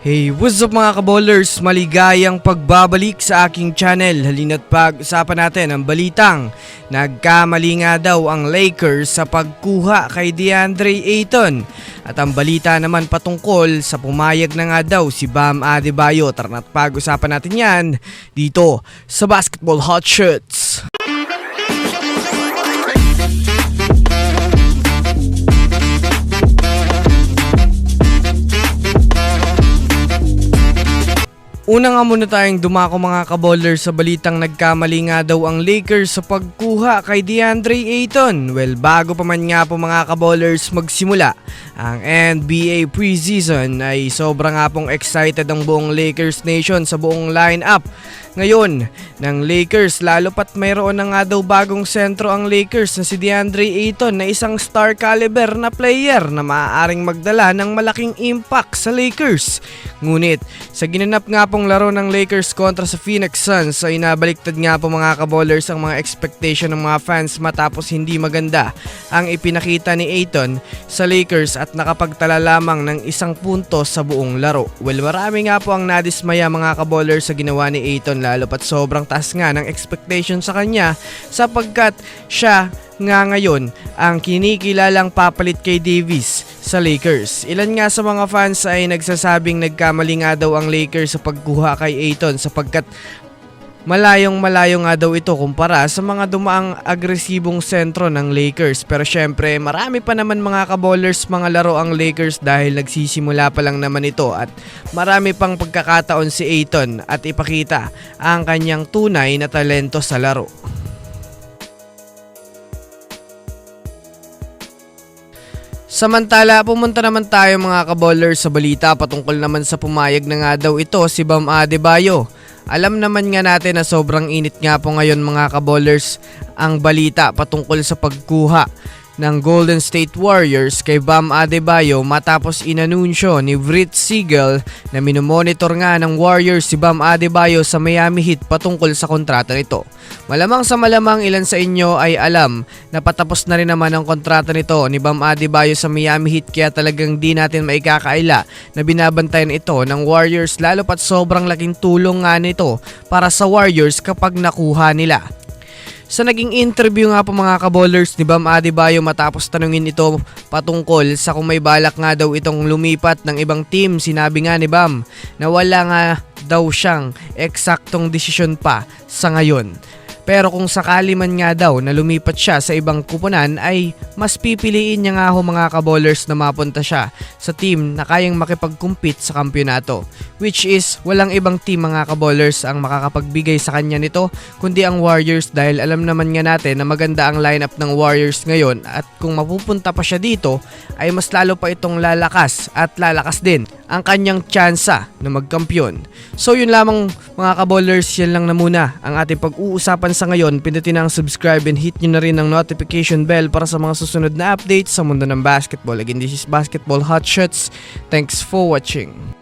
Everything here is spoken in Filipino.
Hey, what's up mga kabowlers? Maligayang pagbabalik sa aking channel. Halina't pag-usapan natin ang balitang nagkamali nga daw ang Lakers sa pagkuha kay DeAndre Ayton. At ang balita naman patungkol sa pumayag na nga daw si Bam Adebayo. Tara na't pag-usapan natin yan dito sa Basketball Hot Shots. Una nga muna tayong dumako mga kabowler sa balitang nagkamali nga daw ang Lakers sa pagkuha kay DeAndre Ayton. Well, bago pa man nga po mga kabowlers magsimula ang NBA preseason ay sobra nga pong excited ang buong Lakers Nation sa buong lineup ngayon ng Lakers lalo pat mayroon na nga daw bagong sentro ang Lakers na si DeAndre Ayton na isang star caliber na player na maaaring magdala ng malaking impact sa Lakers. Ngunit sa ginanap nga pong laro ng Lakers kontra sa Phoenix Suns ay nabaliktad nga po mga kabowlers ang mga expectation ng mga fans matapos hindi maganda ang ipinakita ni Ayton sa Lakers at nakapagtala lamang ng isang punto sa buong laro. Well marami nga po ang nadismaya mga kabowlers sa ginawa ni Ayton lalo pat sobrang taas nga ng expectation sa kanya sapagkat siya nga ngayon ang kinikilalang papalit kay Davis sa Lakers. Ilan nga sa mga fans ay nagsasabing nagkamali nga daw ang Lakers sa pagkuha kay Ayton sapagkat Malayong malayo nga daw ito kumpara sa mga dumaang agresibong sentro ng Lakers. Pero syempre marami pa naman mga kabowlers mga laro ang Lakers dahil nagsisimula pa lang naman ito at marami pang pagkakataon si Ayton at ipakita ang kanyang tunay na talento sa laro. Samantala, pumunta naman tayo mga kabowlers sa balita patungkol naman sa pumayag na nga daw ito si Bam Adebayo. Alam naman nga natin na sobrang init nga po ngayon mga kabowlers ang balita patungkol sa pagkuha ng Golden State Warriors kay Bam Adebayo matapos inanunsyo ni Brit Siegel na minomonitor nga ng Warriors si Bam Adebayo sa Miami Heat patungkol sa kontrata nito. Malamang sa malamang ilan sa inyo ay alam na patapos na rin naman ang kontrata nito ni Bam Adebayo sa Miami Heat kaya talagang di natin maikakaila na binabantayan ito ng Warriors lalo pat sobrang laking tulong nga nito para sa Warriors kapag nakuha nila. Sa naging interview nga po mga kabowlers ni Bam Adebayo matapos tanungin ito patungkol sa kung may balak nga daw itong lumipat ng ibang team, sinabi nga ni Bam na wala nga daw siyang eksaktong desisyon pa sa ngayon. Pero kung sakali man nga daw na lumipat siya sa ibang kupunan ay mas pipiliin niya nga ho mga kabowlers na mapunta siya sa team na kayang makipag-compete sa kampyonato. Which is walang ibang team mga kabowlers ang makakapagbigay sa kanya nito kundi ang Warriors dahil alam naman nga natin na maganda ang lineup ng Warriors ngayon at kung mapupunta pa siya dito ay mas lalo pa itong lalakas at lalakas din ang kanyang tsansa na magkampyon. So yun lamang mga kabowlers, yan lang na muna ang ating pag-uusapan sa ngayon. Pindutin ang subscribe and hit nyo na rin ang notification bell para sa mga susunod na updates sa mundo ng basketball. Again, this is Basketball Hot Shots. Thanks for watching.